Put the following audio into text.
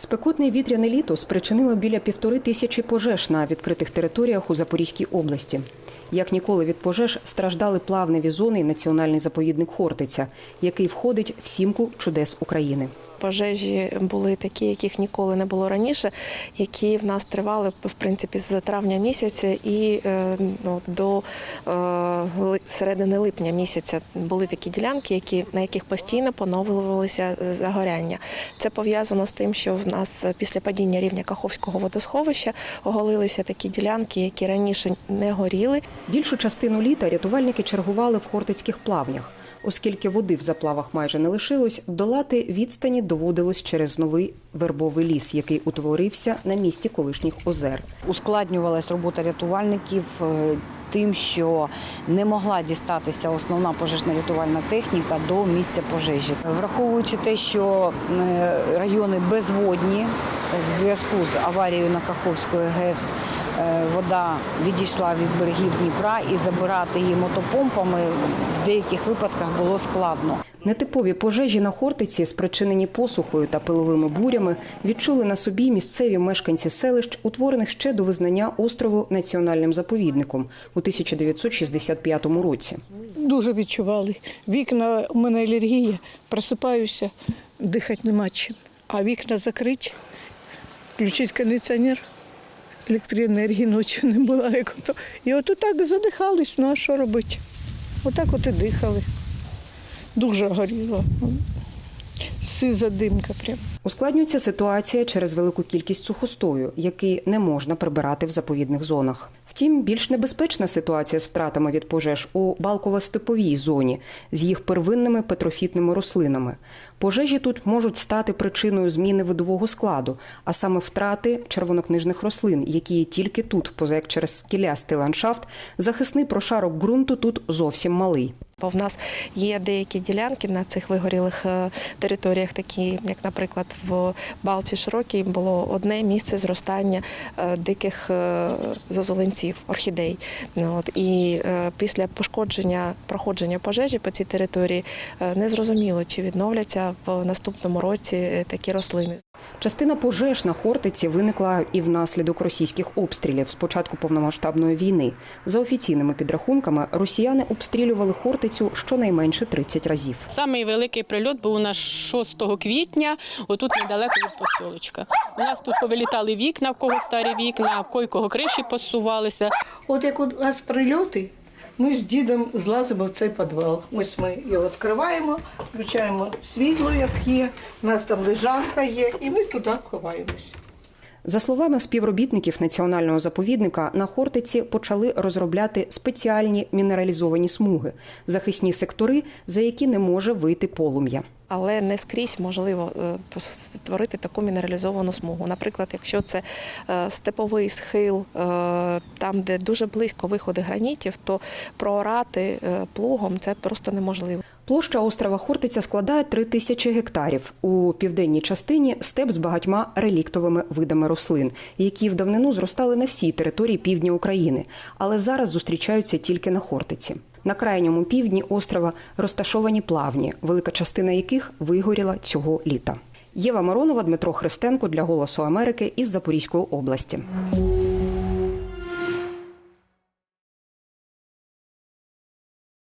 Спекотне вітряне літо спричинило біля півтори тисячі пожеж на відкритих територіях у Запорізькій області. Як ніколи від пожеж страждали плавневі зони і національний заповідник Хортиця, який входить в сімку чудес України. Пожежі були такі, яких ніколи не було раніше, які в нас тривали в принципі з травня місяця і е, ну, до е, середини липня місяця були такі ділянки, які на яких постійно поновлювалися загоряння. Це пов'язано з тим, що в нас після падіння рівня Каховського водосховища оголилися такі ділянки, які раніше не горіли. Більшу частину літа рятувальники чергували в хортицьких плавнях. Оскільки води в заплавах майже не лишилось, долати відстані доводилось через новий вербовий ліс, який утворився на місці колишніх озер. Ускладнювалась робота рятувальників е, тим, що не могла дістатися основна пожежно-рятувальна техніка до місця пожежі. Враховуючи те, що е, райони безводні в зв'язку з аварією на Каховської ГЕС. Е, Вода відійшла від берегів Дніпра і забирати її мотопомпами в деяких випадках було складно. Нетипові пожежі на Хортиці, спричинені посухою та пиловими бурями, відчули на собі місцеві мешканці селищ, утворених ще до визнання острову національним заповідником у 1965 році. Дуже відчували. Вікна, у мене алергія, просипаюся, дихати нема чим. А вікна закриті, включить кондиціонер, електроенергії ночі не було. Як ото. І от так задихались, ну а що робити? Отак от і дихали. Дуже горіло. Сиза димка прям. Ускладнюється ситуація через велику кількість сухостою, який не можна прибирати в заповідних зонах. Втім, більш небезпечна ситуація з втратами від пожеж у балково-степовій зоні з їх первинними петрофітними рослинами. Пожежі тут можуть стати причиною зміни видового складу, а саме втрати червонокнижних рослин, які тільки тут, поза як через скелястий ландшафт, захисний прошарок ґрунту тут зовсім малий. Бо в нас є деякі ділянки на цих вигорілих е, територіях, такі як, наприклад, в Балці Широкій було одне місце зростання е, диких е, зозулинців, орхідей. Ну, От, і після пошкодження проходження пожежі по цій території не зрозуміло, чи відновляться в наступному році такі рослини. Частина пожеж на Хортиці виникла і внаслідок російських обстрілів з початку повномасштабної війни. За офіційними підрахунками, росіяни обстрілювали Хортицю щонайменше 30 разів. Самий великий прильот був у нас 6 квітня, отут недалеко від посолочка. У нас тут повилітали вікна, в кого старі вікна, в кого криші посувалися. От як у нас прильоти, ми з дідом злазимо в цей підвал. Ось ми його відкриваємо, включаємо світло, як є, у нас там лежанка є, і ми туди ховаємось. За словами співробітників національного заповідника, на Хортиці почали розробляти спеціальні мінералізовані смуги, захисні сектори, за які не може вийти полум'я. Але не скрізь можливо е, створити таку мінералізовану смугу. Наприклад, якщо це е, степовий схил, е, там, де дуже близько виходи гранітів, то проорати плугом це просто неможливо. Площа острова Хортиця складає 3 тисячі гектарів. У південній частині степ з багатьма реліктовими видами рослин, які в давнину зростали на всій території півдня України, але зараз зустрічаються тільки на Хортиці. На крайньому півдні острова розташовані плавні, велика частина яких вигоріла цього літа. Єва Моронова, Дмитро Христенко для Голосу Америки із Запорізької області.